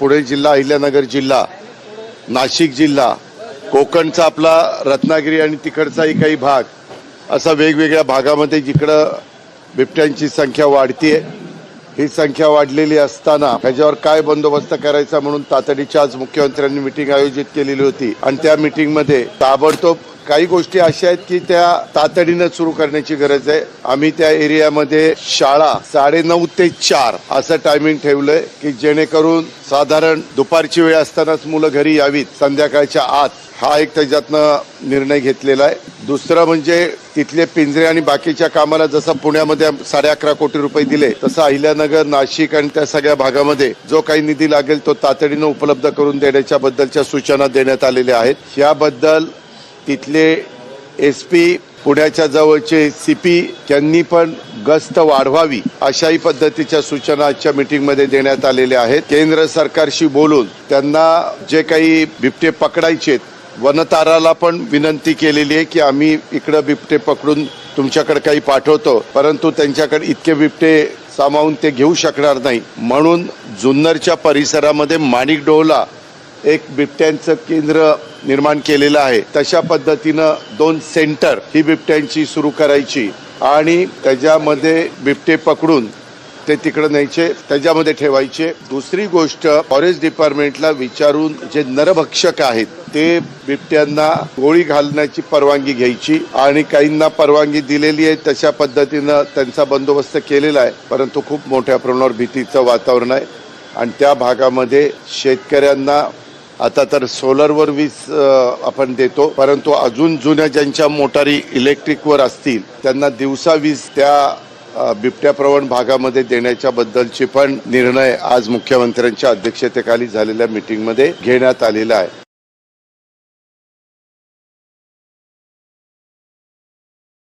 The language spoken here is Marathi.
पुणे जिल्हा अहिल्यानगर जिल्हा नाशिक जिल्हा कोकणचा आपला रत्नागिरी आणि तिकडचाही काही भाग असा वेगवेगळ्या भागामध्ये जिकडं बिबट्यांची संख्या वाढतीये. ही संख्या वाढलेली असताना ह्याच्यावर काय बंदोबस्त करायचा म्हणून तातडीच्या आज मुख्यमंत्र्यांनी मिटिंग आयोजित केलेली होती. आणि त्या मिटिंगमध्ये ताबडतोब काही गोष्टी अशा आहेत की त्या तातडीनं सुरू करण्याची गरज आहे. आम्ही त्या एरियामध्ये शाळा साडे नऊ ते चार असं टायमिंग ठेवलंय की जेणेकरून साधारण दुपारची वेळ असतानाच मुलं घरी यावीत. संध्याकाळच्या आत हा एक त्याच्यातनं निर्णय घेतलेला आहे. दुसरं म्हणजे तिथले पिंजरे आणि बाकीच्या कामाला जसं पुण्यामध्ये साडे अकरा कोटी रुपये दिले तसं अहिल्यानगर नाशिक आणि त्या सगळ्या भागामध्ये जो काही निधी लागेल तो तातडीनं उपलब्ध करून देण्याच्या बद्दलच्या सूचना देण्यात आलेल्या आहेत. याबद्दल तिथले एस पी पुण्याच्या जवळचे सी पी त्यांनी पण गस्त वाढवावी अशाही पद्धतीच्या सूचना आजच्या मीटिंगमध्ये देण्यात आलेल्या आहेत. केंद्र सरकारशी बोलून त्यांना जे काही बिबटे पकडायचे वनताराला पण विनंती केलेली आहे की आम्ही इकडं बिबटे पकडून तुमच्याकडे काही पाठवतो परंतु त्यांच्याकडे इतके बिबटे सामावून ते घेऊ शकणार नाही. म्हणून जुन्नरच्या परिसरामध्ये माणिक डोहला एक बिबट्यांचं केंद्र निर्माण केलेलं आहे. तशा पद्धतीनं दोन सेंटर ही बिबट्यांची सुरू करायची आणि त्याच्यामध्ये बिबटे पकडून ते तिकडं न्यायचे त्याच्यामध्ये ठेवायचे. दुसरी गोष्ट फॉरेस्ट डिपार्टमेंटला विचारून जे नरभक्षक आहेत ते बिबट्यांना गोळी घालण्याची परवानगी घ्यायची आणि काहींना परवानगी दिलेली आहे तशा पद्धतीनं त्यांचा बंदोबस्त केलेला आहे. परंतु खूप मोठ्या प्रमाणावर भीतीचं वातावरण आहे. आणि त्या भागामध्ये शेतकऱ्यांना आता तर सोलरवर वीज आपण देतो परंतु अजून जुन्या ज्यांच्या मोटारी इलेक्ट्रिकवर असतील त्यांना दिवसा वीज त्या बिबट्याप्रवण भागामध्ये देण्याच्या बद्दलची पण निर्णय आज मुख्यमंत्र्यांच्या अध्यक्षतेखाली झालेल्या मीटिंगमध्ये घेण्यात आलेला आहे.